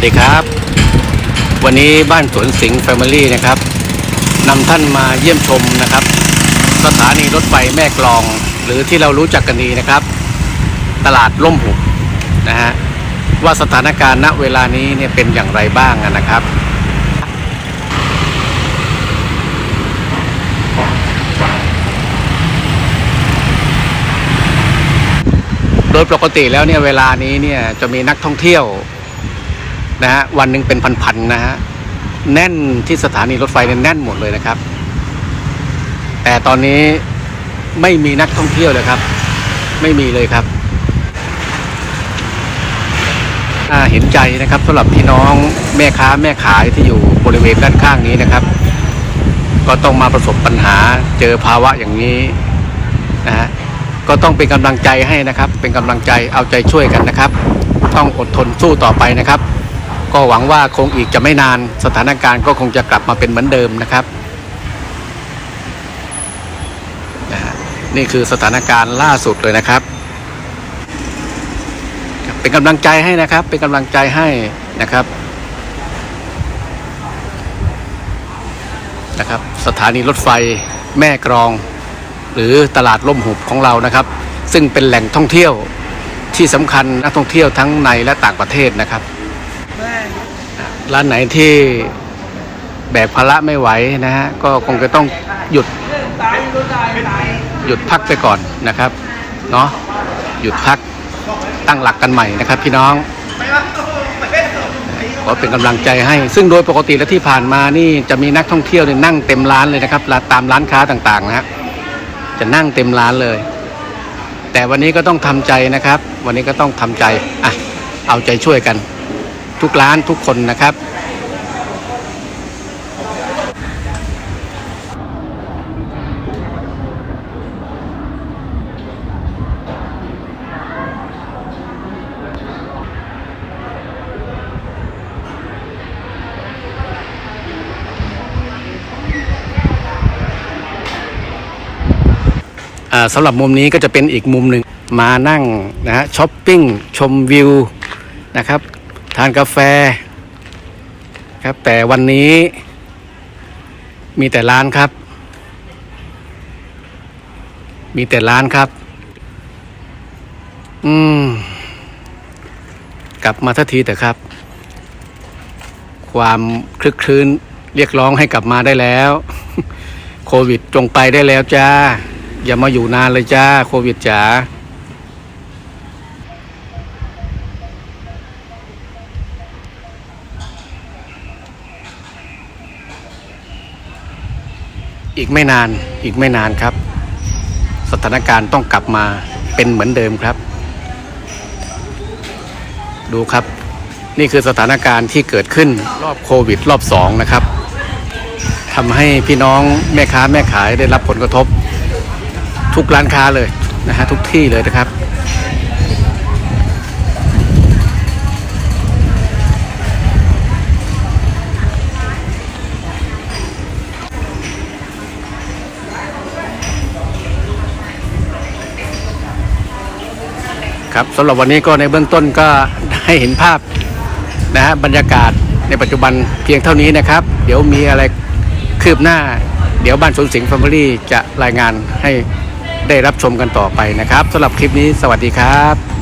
วัสดีครับ วันนี้บ้านสวนสิงห์แฟมิลี่นะครับนำท่านมาเยี่ยมชมนะครับ สถานีรถไฟแม่กลอง หรือที่เรารู้จักกันดีนะครับ ตลาดล่มหุบนะฮะว่าสถานการณ์ณเวลานี้เนี่ยเป็นอย่างไรบ้างนะครับโดยปกติแล้วเนี่ยเวลานี้เนี่ยจะมีนักท่องเที่ยว นะฮะวันหนึ่งเป็นพันๆนะฮะแน่นที่สถานีรถไฟเนี่ยแน่นหมดเลยนะครับ แต่ตอนนี้ไม่มีนักท่องเที่ยวเลยครับ ไม่มีเลยครับเห็นใจนะครับสำหรับพี่น้องแม่ค้าแม่ขายที่อยู่บริเวณด้านข้างนี้นะครับ ก็ต้องมาประสบปัญหาเจอภาวะอย่างนี้นะฮะก็ต้องเป็นกำลังใจให้นะครับ เป็นกำลังใจเอาใจช่วยกันนะครับ ต้องอดทนสู้ต่อไปนะครับ ก็หวังว่าคงอีกจะไม่นานสถานการณ์ก็คงจะกลับมาเป็นเหมือนเดิมนะครับนะนี่คือสถานการณ์ล่าสุดเลยนะครับ เป็นกำลังใจให้นะครับ เป็นกำลังใจให้นะครับนะครับ สถานีรถไฟแม่กรอง หรือตลาดล่มหุบของเรานะครับ ซึ่งเป็นแหล่งท่องเที่ยวที่สำคัญนักท่องเที่ยวทั้งในและต่างประเทศนะครับ ร้านไหนที่แบกภาระไม่ไหวนะฮะก็คงจะต้องหยุดหยุดพักไปก่อนนะครับเนาะหยุดพักตั้งหลักกันใหม่นะครับ พี่น้องขอเป็นกำลังใจให้ ซึ่งโดยปกติแล้วที่ผ่านมานี่จะมีนักท่องเที่ยวเนี่ยนั่งเต็มร้านเลยนะครับตามร้านค้าต่างๆนะฮะจะนั่งเต็มร้านเลย แต่วันนี้ก็ต้องทำใจนะครับ วันนี้ก็ต้องทำใจอะเอาใจช่วยกัน ทุกร้านทุกคนนะครับอ่าสำหรับมุมนี้ก็จะเป็นอีกมุมหนึ่งมานั่งนะฮะช้อปปิ้งชมวิวนะครับ ทานกาแฟครับ แต่วันนี้มีแต่ร้านครับ มีแต่ร้านครับ อืม กลับมาทันทีแต่ครับ ความคลึกคลื้นเรียกร้องให้กลับมาได้แล้ว โควิดจงไปได้แล้วจ้า อย่ามาอยู่นานเลยจ้า โควิดจ๋า อีกไม่นานอีกไม่นานครับ สถานการณ์ต้องกลับมาเป็นเหมือนเดิมครับ ดูครับ นี่คือสถานการณ์ที่เกิดขึ้นรอบโควิด รอบสองนะครับทำให้พี่น้องแม่ค้าแม่ขายได้รับผลกระทบ ทุกร้านค้าเลยนะฮะทุกที่เลยนะครับ ครับสำหรับวันนี้ก็ในเบื้องต้นก็ให้เห็นภาพนะฮะบรรยากาศในปัจจุบันเพียงเท่านี้นะครับ เดี๋ยวมีอะไรคืบหน้า เดี๋ยวบ้านสวนสิงห์แฟมิลี่จะรายงานให้ได้รับชมกันต่อไปนะครับสำหรับคลิปนี้สวัสดีครับ